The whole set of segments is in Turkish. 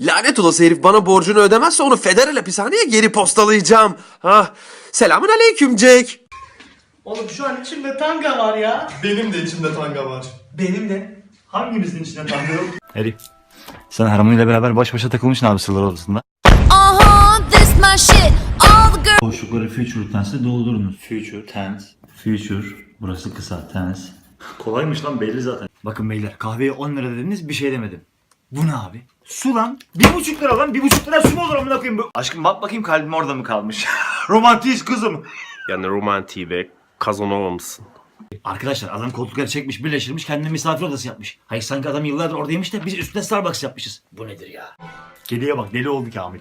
Lanet olası herif bana borcunu ödemezse onu federal hapishaneye geri postalayacağım. Ah, selamun aleyküm Jack. Oğlum şu an içimde tanga var ya. Benim de içimde tanga var. Benim de. Hangimizin içinde tanga yok? Herif. Sen Harmony ile beraber baş başa takılmışsın abi sırlar odasında. Uh-huh, this my shit. All the girls. Boşlukları future tense'le doldurunuz. Future tense. Future. Burası kısa tense. Kolaymış lan belli zaten. Bakın beyler kahveye 10 lira dediniz bir şey demedim. Bu ne abi? Su lan. Bir buçuk lira lan. Bir buçuk lira su mu olur amına koyayım? bu? Aşkım bak bakayım kalbim orada mı kalmış? Romantiyiz kızım. Yani romantiği ve Kazanova mısın? Arkadaşlar adam koltukları çekmiş birleştirmiş kendine misafir odası yapmış. Hayır sanki adam yıllardır oradaymış da biz üstüne Starbucks yapmışız. Bu nedir ya? Kediye bak deli oldu Kamil.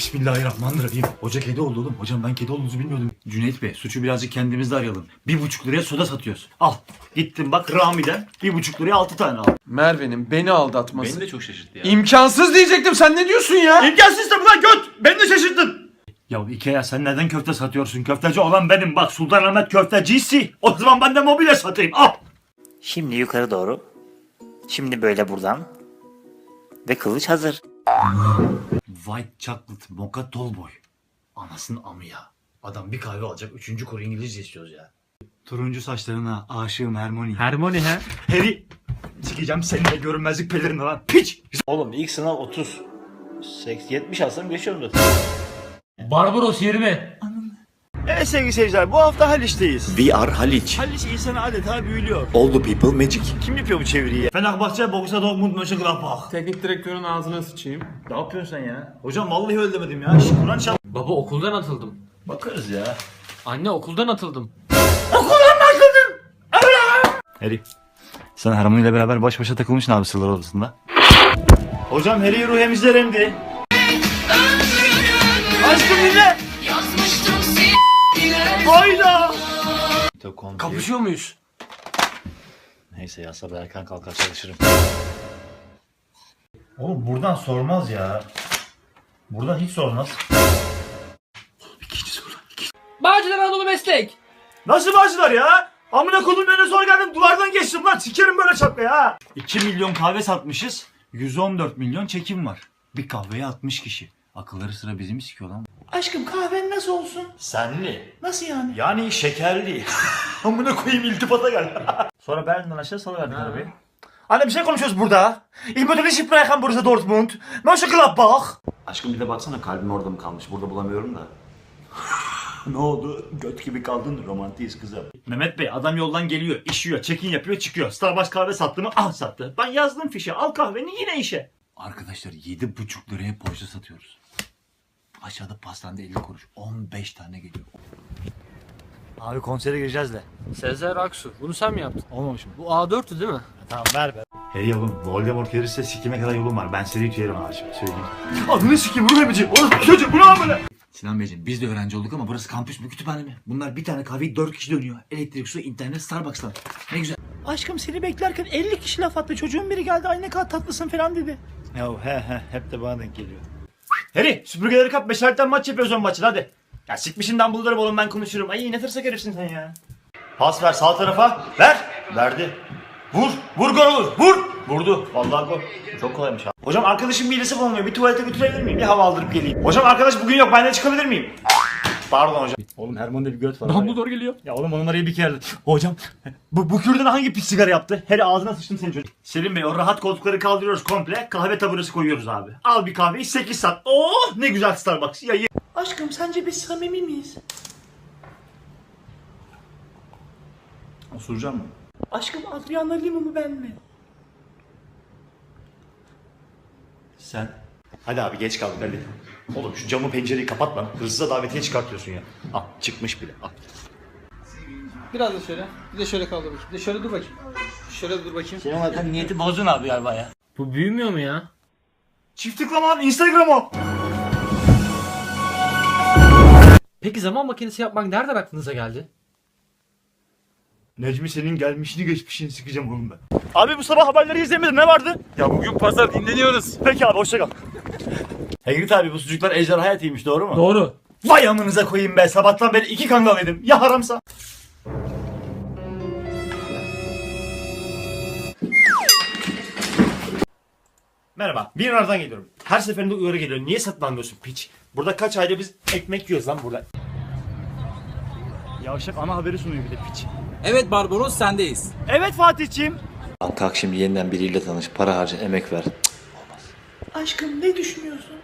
Bismillahirrahmanirrahim. Hoca kedi oldu oğlum. Hocam ben kedi olduğunuzu bilmiyordum. Cüneyt Bey suçu birazcık kendimizde arayalım. Bir buçuk liraya soda satıyoruz. Al. Gittim bak Rami'den bir buçuk liraya altı tane al. Merve'nin beni aldatması. Beni de çok şaşırttı ya. İmkansız diyecektim sen ne diyorsun ya? İmkansız tabii lan göt. Beni de şaşırttın. Ya Ikea sen neden köfte satıyorsun? Köfteci olan benim. Bak Sultanahmet köftecisi. O zaman ben de mobilya satayım. Al. Şimdi yukarı doğru. Şimdi böyle buradan. Ve kılıç hazır. White chocolate mocha tall boy. Anasının amı ya. Adam bir kahve alacak. Üçüncü kuru İngilizce istiyoruz ya. Turuncu saçlarına aşığım Hermione. Hermione he? Harry. Sikeceğim seni de görünmezlik pelerini lan. Piç. Oğlum ilk sınav 30. 70 alsam geçiyorum zaten. Barbaros 20. Evet sevgili seyirciler bu hafta Haliç'teyiz. We are Haliç. Haliç insanı adeta büyülüyor. All the people magic. Kim yapıyor bu çeviriyi? Fenerbahçe, Borussia Dortmund, Mönchengladbach. Teknik direktörün ağzına sıçayım. Ne yapıyorsun sen ya? Hocam vallahi öyle demedim ya. Şş, Kur'an çal. Baba okuldan atıldım. Bakarız ya. Anne okuldan atıldım. Harry. Sen Harmony ile beraber baş başa takılmışsın abi sırlar odasında. Hocam Harry ruh emizlerimdi. Aşkım dinle. Hayda. Kapışıyor muyuz? Neyse ya sabah erken kalkar çalışırım. Oğlum buradan sormaz ya. Buradan hiç sormaz. Bağcılar Anadolu Meslek. Nasıl bağcılar ya? Amına kodum önüne zor geldim duvardan geçtim lan sikerim böyle şapka ya. 2 milyon kahve satmışız. 114 milyon çekim var. Bir kahveye 60 kişi. Akılları sıra bizi mi sikiyor lan? Aşkım kahven nasıl olsun? Senli. Nasıl yani? Yani şekerli. Amına koyayım iltifata gel. Sonra Berlin'den aşağı salıverdik arabayı. Anne bir şey konuşuyoruz burada. Ich möchte nicht sprechen Borussia Dortmund. Mönchengladbach. Aşkım bir de baksana kalbim orada mı kalmış? Burada bulamıyorum da. ne oldu? Göt gibi kaldın romantiyiz kızım. Mehmet Bey adam yoldan geliyor, işiyor, check-in yapıyor, çıkıyor. Starbucks kahve sattı mı? Ah sattı. Ben yazdım fişe. Al kahveni yine işe. Arkadaşlar 7,5 liraya poğaça satıyoruz. Aşağıda pastanede 50 kuruş. 15 tane geliyor. Abi konsere gireceğiz de. Sezer Aksu. Bunu sen mi yaptın? Olmamış mı? Bu A4'tü değil mi? Tamam ver be. Hey oğlum Voldemort gelirse sikime kadar yolum var. Ben seni abi şimdi söyleyeyim. Adını sikeyim bunu emici. Oğlum çocuk bu ne böyle? Sinan Beyciğim biz de öğrenci olduk ama burası kampüs mü kütüphane mi? Bunlar bir tane kahveyi 4 kişi dönüyor. Elektrik, su, internet, Starbucks'tan. Ne güzel. Aşkım seni beklerken 50 kişi laf attı. Çocuğun biri geldi ay ne kadar tatlısın falan dedi. Ya he he hep de bana denk geliyor. Harry süpürgeleri kap beşerten maç yapıyoruz on maçın hadi. Ya sikmişin Dumbledore'ım oğlum ben konuşurum. Ay ne tırsak herifsin sen ya. Pas ver sağ tarafa. Ver. Verdi. Vur. Vur gol olur. Vur. Vurdu. Vallahi gol. Çok kolaymış abi. Hocam arkadaşım midesi bulanıyor. Bir tuvalete götürebilir miyim? Bir hava aldırıp geleyim. Hocam arkadaş bugün yok. Ben de çıkabilir miyim? Pardon hocam. Oğlum Herman'da bir göt var. Dumbledore geliyor. Ya oğlum onun arayı bir kere. Hocam bu, bu kürdan hangi pis sigara yaptı? Her ağzına sıçtım senin çocuk. Selim Bey o rahat koltukları kaldırıyoruz komple. Kahve taburesi koyuyoruz abi. Al bir kahveyi 8 saat. Oh ne güzel Starbucks. Ya ye- Aşkım sence biz samimi miyiz? Osuracağım mı? Aşkım Adriana Lima mı ben mi? Sen. Hadi abi geç kaldık hadi. Oğlum şu camı pencereyi kapat lan. Hırsıza davetiye çıkartıyorsun ya. Al çıkmış bile. Al. Biraz da şöyle. Bir de şöyle kaldır bakayım. Bir de şöyle dur bakayım. Şöyle dur bakayım. Senin zaten niyeti bozdun abi galiba ya. Bu büyümüyor mu ya? Çift tıklama lan Instagram'a. Peki zaman makinesi yapmak nereden aklınıza geldi? Necmi senin gelmişini geçmişini sikeceğim oğlum ben. Abi bu sabah haberleri izlemedin ne vardı? Ya bugün pazar dinleniyoruz. Peki abi hoşça kal. Hegrit abi bu sucuklar ejderha etiymiş doğru mu? Doğru. Vay amınıza koyayım be sabahtan beri iki kangal yedim. Ya haramsa? Merhaba. Bir yerden geliyorum. Her seferinde uyarı geliyor. Niye satın almıyorsun piç? Burada kaç ayda biz ekmek yiyoruz lan burada. Yavşak ana haberi sunuyor bir de piç. Evet Barbaros sendeyiz. Evet Fatih'ciğim. Lan kalk şimdi yeniden biriyle tanış. Para harca, emek ver. Cık, Aşkım ne düşünüyorsun?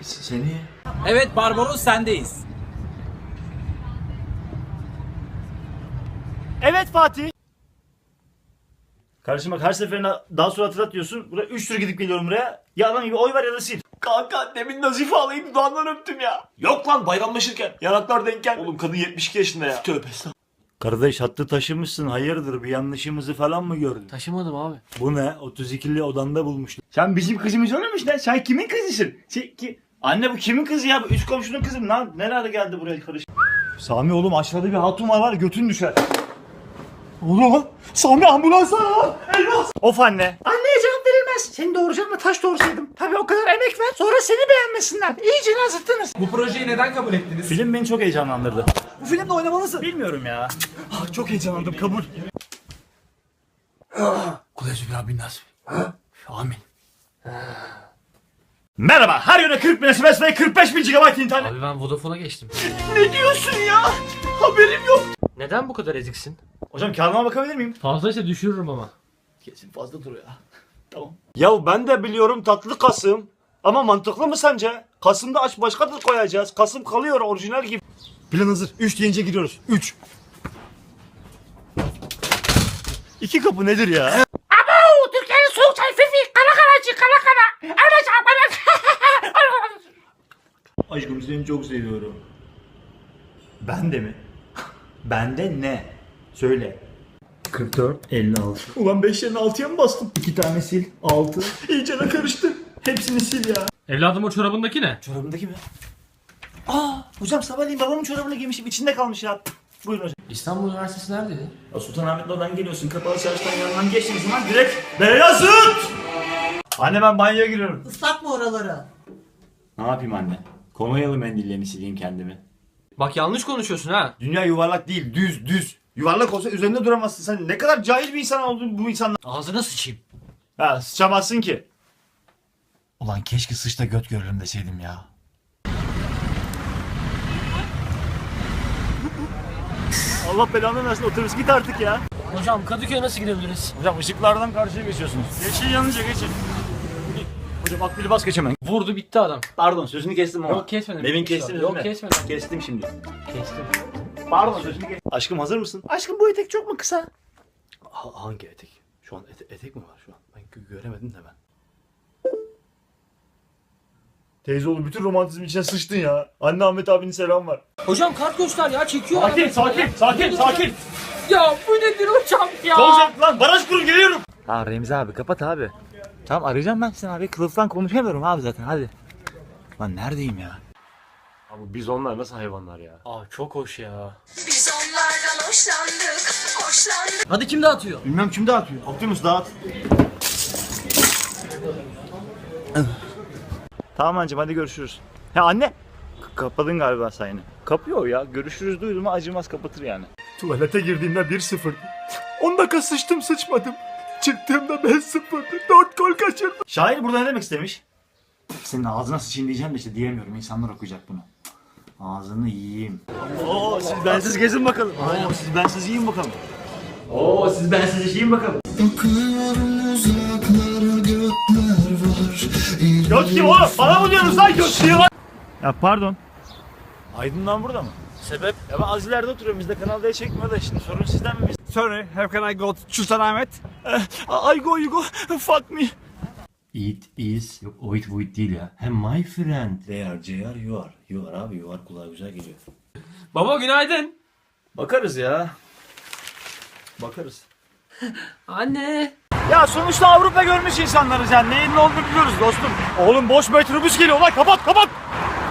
Seni. Evet Barbaros sendeyiz. Evet Fatih. Kardeşim bak her seferinde daha sonra hatırlat diyorsun. Buraya 3 tur gidip geliyorum buraya. Ya adam gibi oy ver ya da sil. Kanka demin Nazife ağlayıp dudağından öptüm ya. Yok lan bayramlaşırken. Yanaklar denkken. Oğlum kadın 72 yaşında ya. Tövbe estağfurullah. Kardeş hattı taşımışsın hayırdır bir yanlışımızı falan mı gördün? Taşımadım abi. Bu ne? 32'li odanda bulmuşlar. Sen bizim kızımız olmamış lan. Sen kimin kızısın? Sen, ki... Anne bu kimin kızı ya? Bu üst komşunun kızı mı lan? Nerede geldi buraya karış? Sami oğlum aşağıda bir hatun var var götün düşer. Oğlum Sami ambulans var lan. Eyvah. Of anne. Anneye cevap verilmez. Seni doğuracağım taş doğursaydım. Tabii o kadar emek ver. Sonra seni beğenmesinler. İyice azıttınız. Bu projeyi neden kabul ettiniz? Film beni çok heyecanlandırdı. Bu filmde oynamalısın. Bilmiyorum ya. Ah, çok heyecanlandım kabul. Kuleysu bir abin nasıl? Amin. Merhaba, her yöne 40 bin SMS ve 45 bin GB internet. Abi ben Vodafone'a geçtim. Ne diyorsun ya? Haberim yok. Neden bu kadar eziksin? Hocam kağıdıma bakabilir miyim? Fazlaysa düşürürüm ama. Kesin fazla dur ya. Tamam. Ya ben de biliyorum tatlı Kasım. Ama mantıklı mı sence? Kasım'da aç başkadır koyacağız. Kasım kalıyor orijinal gibi. Plan hazır. 3 deyince giriyoruz. 3. İki kapı nedir ya? Türkiye'nin soğuk çay fifi. Kara karacı kara kara. Öyle Aşkım seni çok seviyorum. Ben de mi? Ben de ne? Söyle. 44, 56. Ulan 5 yerine 6'ya mı bastım? 2 tane sil, 6. İyice de karıştı. Hepsini sil ya. Evladım o çorabındaki ne? Çorabındaki mi? Aa, hocam sabahleyin babamın çorabını giymişim. içinde kalmış ya. Buyurun hocam. İstanbul Üniversitesi neredeydi? Ya Sultanahmet'le oradan geliyorsun. Kapalı çarşıdan yanından geçtiğin zaman direkt Beyazıt! Anne ben banyoya giriyorum. Islatma oraları. Ne yapayım anne? Kolonyalı mendille mi sileyim kendimi? Bak yanlış konuşuyorsun ha. Dünya yuvarlak değil, düz, düz. Yuvarlak olsa üzerinde duramazsın. Sen ne kadar cahil bir insan oldun bu insanlar. Ağzına sıçayım. Ha sıçamazsın ki. Ulan keşke sıçta göt görürüm deseydim ya. Allah belanı versin otobüs git artık ya. Hocam Kadıköy'e nasıl gidebiliriz? Hocam ışıklardan karşıya geçiyorsunuz. Geçin yanınca geçin. Hocam akbili bas geçemem. Vurdu bitti adam. Pardon sözünü kestim ama. Yok kesmedim. Demin değil Yok kesmedim. Kestim şimdi. Kestim. Pardon sözünü kestim. Aşkım hazır mısın? Aşkım bu etek çok mu kısa? Ha- hangi etek? Şu an ete- etek mi var şu an? Ben gö- göremedim de ben. Teyze oğlum bütün romantizm içine sıçtın ya. Anne Ahmet abinin selam var. Hocam kart göster ya çekiyor. Sakin sakin sakin sakin. Ya bu nedir hocam ya? Ne olacak lan? Baraj kurun geliyorum. Ha Remzi abi kapat abi. Tamam arayacağım ben seni abi. Kılıftan konuşamıyorum abi zaten hadi. Lan neredeyim ya? Abi biz onlar nasıl hayvanlar ya? Aa çok hoş ya. Biz onlardan hoşlandık, hoşlandık. Hadi kim dağıtıyor? Bilmem kim dağıtıyor. Optimus dağıt. Tamam anneciğim hadi görüşürüz. Ha anne. K- kapadın galiba sayını. Kapıyor ya. Görüşürüz duydum mu acımaz kapatır yani. Tuvalete girdiğimde 1-0. 10 dakika sıçtım sıçmadım. Çıktığımda 5-0'dı. 4 gol kaçırdım. Şair burada ne demek istemiş? Senin ağzına sıçayım diyeceğim de işte diyemiyorum. İnsanlar okuyacak bunu. Ağzını yiyeyim. Oo siz bensiz gezin bakalım. Oo siz bensiz yiyin bakalım. Oo siz bensiz yiyin bakalım. Göt kim oğlum? Bana mı diyorsunuz lan göt diye lan? Ya pardon. Aydın'dan burada mı? Sebep? Ya ben az ileride oturuyorum. Bizde Kanal D çekmiyor da şimdi sorun sizden mi? Biz... Sorry, how can I go to Sultanahmet? I go you go. Fuck me. It is. Yok o it bu it değil ya. Hem my friend. They are, they are, you are. You are abi, you are kulağa güzel geliyor. Baba günaydın. Bakarız ya. Bakarız. Anne. Ya sonuçta Avrupa görmüş insanlarız yani. Neyin ne olduğunu biliyoruz dostum. Oğlum boş metrobüs geliyor lan kapat kapat.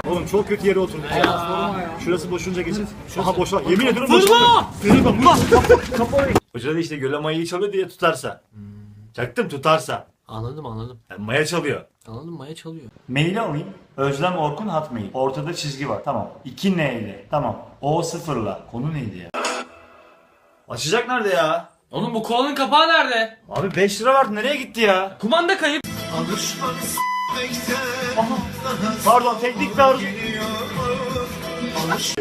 Oğlum çok kötü yere oturduk ya. Şurası boşunca geçin. Aha boş lan. Yemin ediyorum boş lan. Ulan Hoca da işte göle mayayı çalıyor diye tutarsa. Çaktım tutarsa. Anladım anladım. Yani maya çalıyor. Anladım Maya çalıyor. Maili alayım. Özlem Orkun Hatmail. Ortada çizgi var. Tamam. 2 N ile. Tamam. O sıfırla. Konu neydi ya? Açacak nerede ya? Oğlum bu kolanın kapağı nerede? Abi 5 lira vardı nereye gitti ya? Kumanda kayıp. Aha. Pardon teknik bir arız.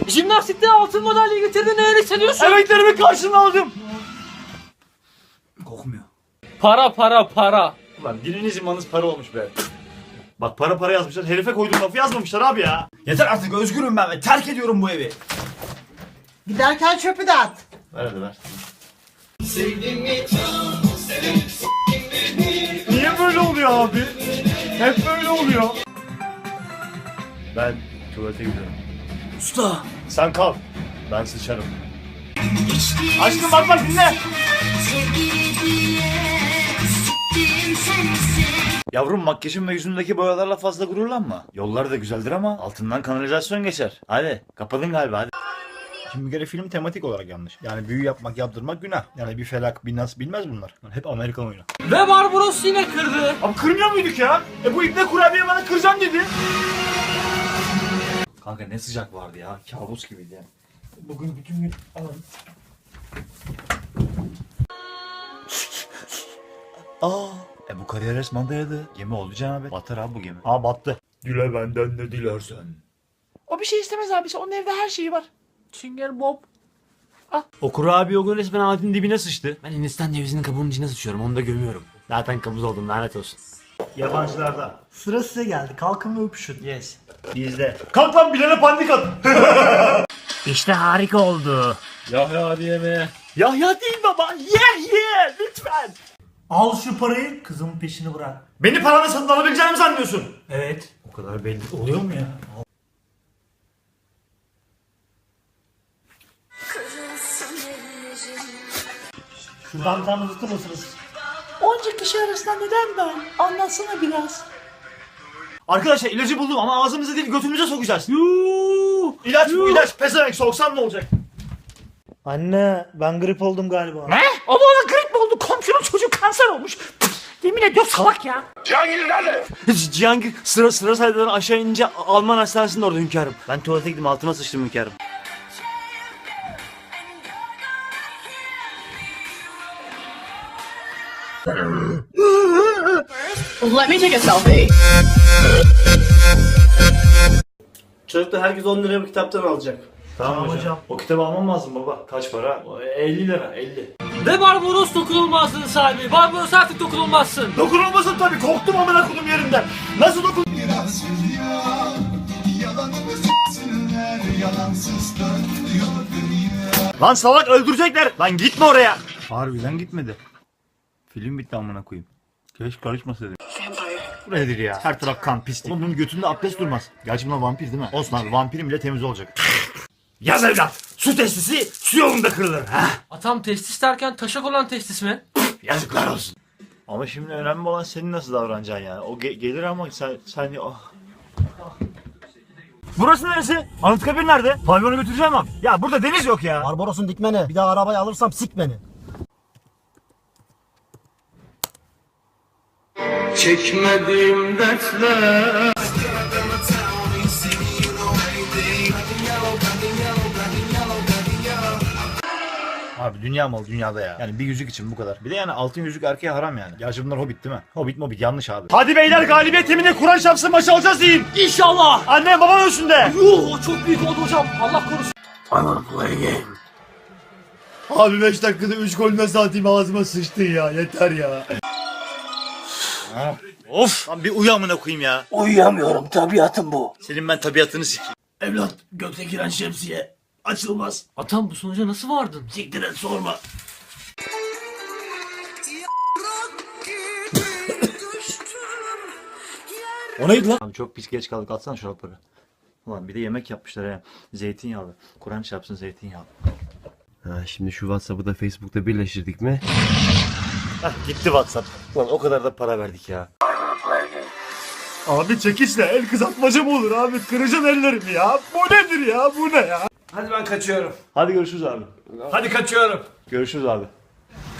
Jimnastikte altın madalya getirdin neler hissediyorsun? Emeklerimi karşılığını aldım. Kokmuyor. Para para para. Ulan biriniz imanınız para olmuş be. Bak para para yazmışlar. Herife koyduğum lafı yazmamışlar abi ya. Yeter artık özgürüm ben ve terk ediyorum bu evi. Giderken çöpü de at. Ver hadi ver. Niye böyle oluyor abi? Hep böyle oluyor. Ben tuvalete gidiyorum. Usta. Sen kal. Ben sıçarım. Aşkım bak bak dinle. Yavrum makyajın ve yüzündeki boyalarla fazla gururlanma. Yollar da güzeldir ama altından kanalizasyon geçer. Hadi kapadın galiba hadi. Şimdi bir kere film tematik olarak yanlış. Yani büyü yapmak, yaptırmak günah. Yani bir felak, bir nas bilmez bunlar. Yani hep Amerikan oyunu. Ve Barbaros yine kırdı. Abi kırmıyor muyduk ya? E bu ibne kurabiye bana kıracağım dedi. Kanka ne sıcak vardı ya. Kabus gibiydi yani. Bugün bütün gün alalım. Aa. E bu kariyer resmen dayadı. Gemi oldu cenabet. Batar abi bu gemi. Aa battı. Dile benden ne dilersen. O bir şey istemez abisi. Onun evde her şeyi var. Sünger Bob. O kurabiye o gün resmen ağacın dibine sıçtı. Ben Hindistan cevizinin kabuğunun içine sıçıyorum onu da gömüyorum. Zaten kabuz oldum lanet olsun. Yabancılarda. Sıra size geldi. Kalkın ve öpüşün. Yes. Bizde. Kalk lan bilene pandik at. İşte harika oldu. Yahya diyeme. Yahya değil baba. Ye ye lütfen. Al şu parayı kızımın peşini bırak. Beni paranla satın alabileceğimi sanmıyorsun. Evet. O kadar belli oluyor mu ya? Şuradan tam hızlı mısınız? Onca kişi arasında neden ben? Anlatsana biraz. Arkadaşlar ilacı buldum ama ağzımıza değil götümüze sokacağız. Yuuu. İlaç bu ilaç. Pezevenk soksan ne olacak? Anne ben grip oldum galiba. Ne? O da ona grip mi oldu? Komşunun çocuğu kanser olmuş. Pff, Yemin ediyorum salak ya. Cihangir sıra sıra sayıdan aşağı inince Alman hastanesinde orada hünkârım. Ben tuvalete gittim altıma sıçtım hünkârım. Let me take a selfie. Çocuklar herkes 10 liraya bir kitaptan alacak. Tamam, hocam. O kitabı almam lazım baba. Kaç para? 50 lira 50. Ve Barbaros dokunulmazlığın sahibi. Barbaros artık dokunulmazsın. Dokunulmasın tabii. Korktum amına kodum yerinden. Nasıl dokun? Lan salak öldürecekler. Lan gitme oraya. Harbiden gitmedi. Film bitti amına koyayım. Keşke karışmasaydı. Bu nedir ya? Her taraf kan pislik. Oğlum bunun götünde abdest durmaz. Gerçi bunlar vampir değil mi? Olsun abi vampirim bile temiz olacak. Yaz evlat. Su testisi su yolunda kırılır. Ha? Atam testis derken taşak olan testis mi? Yazıklar olsun. Ama şimdi önemli olan senin nasıl davranacaksın yani. O ge- gelir ama sen, sen oh. Burası neresi? Anıtkabir nerede? Pavyonu götüreceğim abi. Ya burada deniz yok ya. Barbaros'un dikmene. Bir daha arabayı alırsam sik beni. Çekmediğim dertler. Abi dünya malı dünyada ya. Yani bir yüzük için bu kadar. Bir de yani altın yüzük erkeğe haram yani. Gerçi bunlar hobbit değil mi? Hobbit mobit yanlış abi. Hadi beyler galibiyet yeminle Kur'an şapsın maçı alacağız deyin. İnşallah. Annem babam ölsün de. Yuh o çok büyük oldu hocam. Allah korusun. Abi 5 dakikada 3 gol nasıl atayım ağzıma sıçtın ya. Yeter ya. Of. Lan bir uyu amına koyayım ya. Uyuyamıyorum tabiatım bu. Senin ben tabiatını sikeyim. Evlat gökte giren şemsiye açılmaz. Atam bu sonuca nasıl vardın? Siktir et sorma. O neydi lan? Abi çok pis geç kaldık atsana şarapları. Ulan bir de yemek yapmışlar ya. Zeytinyağlı. Kur'an çarpsın zeytinyağlı. Ha, şimdi şu Whatsapp'ı da Facebook'ta birleştirdik mi? Hah gitti WhatsApp. Ulan o kadar da para verdik ya. Abi çekişle el kızartmaca mı olur abi? Kıracaksın ellerimi ya. Bu nedir ya? Bu ne ya? Hadi ben kaçıyorum. Hadi görüşürüz abi. Hadi kaçıyorum. Görüşürüz abi.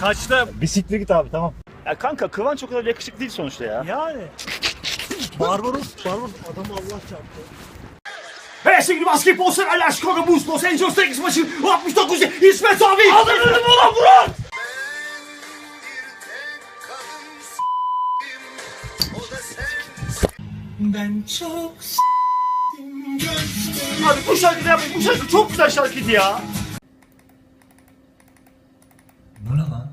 Kaçtım. Bisiklet git abi tamam. Ya kanka Kıvanç o kadar yakışıklı değil sonuçta ya. Yani. Barbaros, Barbaros adamı Allah çarptı. Hey sevgili basketbol severler Chicago Bulls Los Angeles Lakers maçı 69 İsmet abi. Aldırdım ulan Burak. Ben çok Abi bu şarkı ne yapayım? Bu şarkı çok güzel şarkıydı ya. Bu ne lan?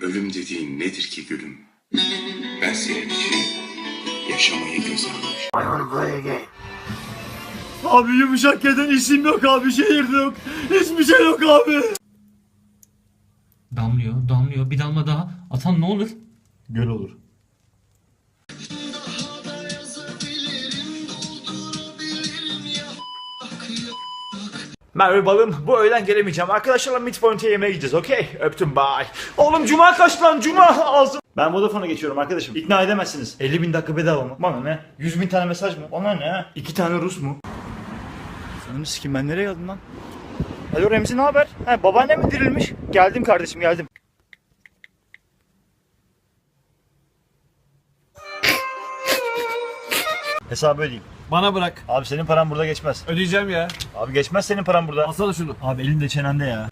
Ölüm dediğin nedir ki gülüm? Ben senin için yaşamayı göze almış. Abi yumuşak yerden isim yok abi. Şehirde yok. Hiçbir şey yok abi. Damlıyor, damlıyor. Bir damla daha. Atan ne olur? Göl olur. Merve balım bu öğlen gelemeyeceğim. Arkadaşlarla midpoint'e yemeğe gideceğiz okey? Öptüm bye. Oğlum cuma kaç lan cuma ağzım. Ben Vodafone'a geçiyorum arkadaşım. İkna edemezsiniz. 50 bin dakika bedava mı? Bana ne? 100 bin tane mesaj mı? Ona ne? 2 tane Rus mu? Sanırım sikim ben nereye geldim lan? Alo Remzi ne haber? He babaannem mi dirilmiş? Geldim kardeşim geldim. Hesabı ödeyeyim. Bana bırak. Abi senin paran burada geçmez. Ödeyeceğim ya. Abi geçmez senin paran burada. Alsana şunu. Abi elinde çenende ya.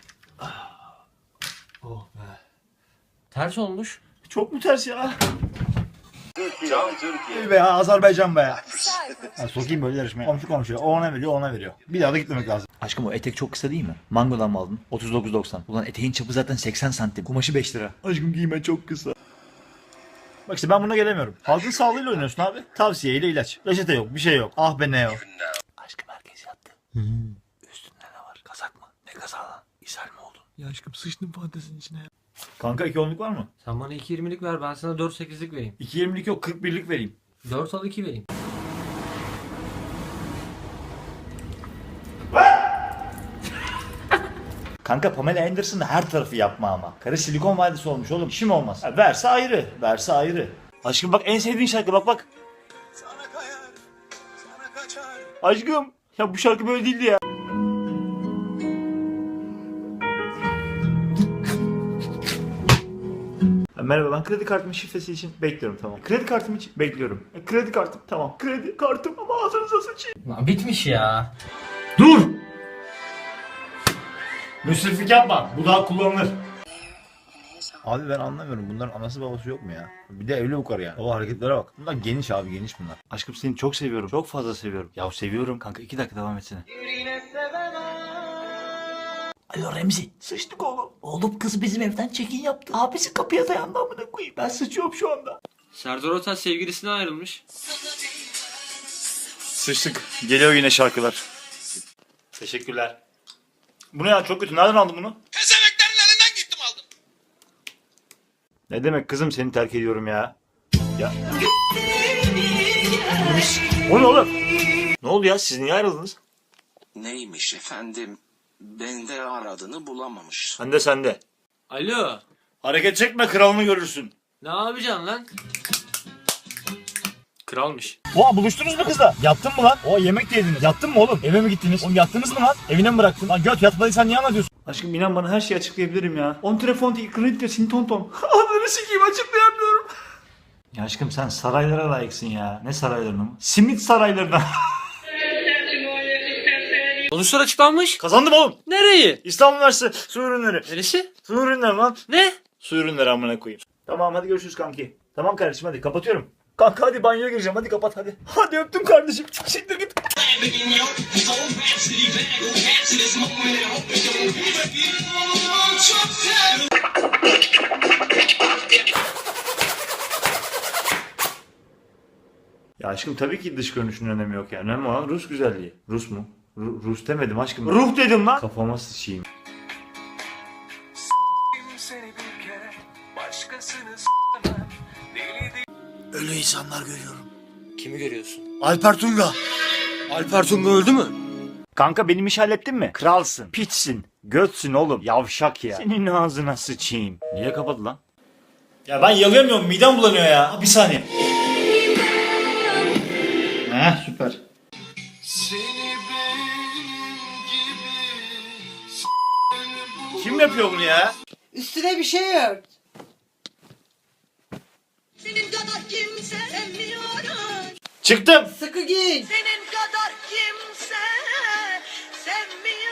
Ters olmuş. Çok mu ters ya? Türkiye. Be Azerbaycan be. Ya sokayım böyle yarışmaya. Komşu komşuya. O ona veriyor, ona veriyor. Bir daha da gitmemek lazım. Aşkım o etek çok kısa değil mi? Mangodan mı aldın? 39.90. Ulan eteğin çapı zaten 80 santim. Kumaşı 5 lira. Aşkım giyme çok kısa. Bak işte ben buna gelemiyorum. Halkın sağlığıyla oynuyorsun abi. Tavsiyeyle ilaç. Reçete yok, bir şey yok. Ah be ne yok. Aşkım herkes yattı. Üstünde ne var? Kazak mı? Ne kazağı lan? İshal mi oldun? Ya aşkım sıçtım fantezinin içine ya. Kanka 2 onluk var mı? Sen bana 2.20'lik ver ben sana 4.8'lik vereyim. 2.20'lik yok 41'lik vereyim. 4 al 2 vereyim. Kanka Pamela Anderson da her tarafı yapma ama. Karı silikon vadisi olmuş oğlum. İşim olmaz. Ha, verse ayrı. Verse ayrı. Aşkım bak en sevdiğin şarkı bak bak. Aşkım. Ya bu şarkı böyle değildi ya. Ha, Merhaba ben kredi kartımın şifresi için bekliyorum tamam. Kredi kartım için bekliyorum. E, kredi kartım tamam. Kredi kartım ama ağzınıza sıçayım. Lan bitmiş ya. Dur! Müsriflik yapma. Bu daha kullanılır. Abi ben anlamıyorum. Bunların anası babası yok mu ya? Bir de evli bu karı ya. Baba hareketlere bak. Bunlar geniş abi geniş bunlar. Aşkım seni çok seviyorum. Çok fazla seviyorum. Ya seviyorum. Kanka 2 dakika devam etsene. Alo Remzi. Sıçtık oğlum. Oğlum kız bizim evden çekin yaptı. Abisi kapıya dayandı amına koyayım. Ben sıçıyorum şu anda. Serdar Ortaç sevgilisine ayrılmış. Sıçtık. Geliyor yine şarkılar. Teşekkürler. Bu ne ya çok kötü. Nereden aldın bunu? Pezemeklerin elinden gittim aldım. Ne demek kızım seni terk ediyorum ya. Ya. o ne oğlum? Ne oldu ya siz niye ayrıldınız? Neymiş efendim? Bende aradığını bulamamış. Sen de sende. Alo. Hareket çekme kralını görürsün. Ne yapacaksın lan? Kralmış. Oha buluştunuz mu kızla? Yattın mı lan? O yemek de yediniz. Yattın mı oğlum? Eve mi gittiniz? Oğlum yattınız mı lan? Evine mi bıraktın? Lan göt yatmadıysan niye anlatıyorsun? Aşkım inan bana her şeyi açıklayabilirim ya. On telefon değil kredi sin ton ton. Anları sikeyim açıklayamıyorum. Ya aşkım sen saraylara layıksın ya. Ne saraylarına mı? Simit saraylarına. Sonuçlar açıklanmış. Kazandım oğlum. Nereyi? İstanbul Üniversitesi su ürünleri. Neresi? Su ürünleri lan. Ne? Su ürünleri amına koyayım. Tamam hadi görüşürüz kanki. Tamam kardeşim hadi kapatıyorum. Kanka hadi banyoya gireceğim hadi kapat hadi. Hadi öptüm kardeşim. Siktir git. Ya aşkım tabii ki dış görünüşün önemi yok yani. Önemli olan Rus güzelliği. Rus mu? Ru- Rus demedim aşkım. Ruh dedim lan. Kafama sıçayım. Ölü insanlar görüyorum. Kimi görüyorsun? Alper Tunga. Alper Tunga öldü mü? Kanka benim iş hallettin mi? Kralsın, piçsin, götsün oğlum, yavşak ya. Senin ağzına sıçayım. Niye kapadı lan? Ya ben yalayamıyorum, midem bulanıyor ya. Bir saniye. Heh süper. Kim yapıyor bunu ya? Üstüne bir şey ört kadar kimse sevmiyorum. Çıktım. Sıkı giyin. Senin kadar kimse sevmiyor.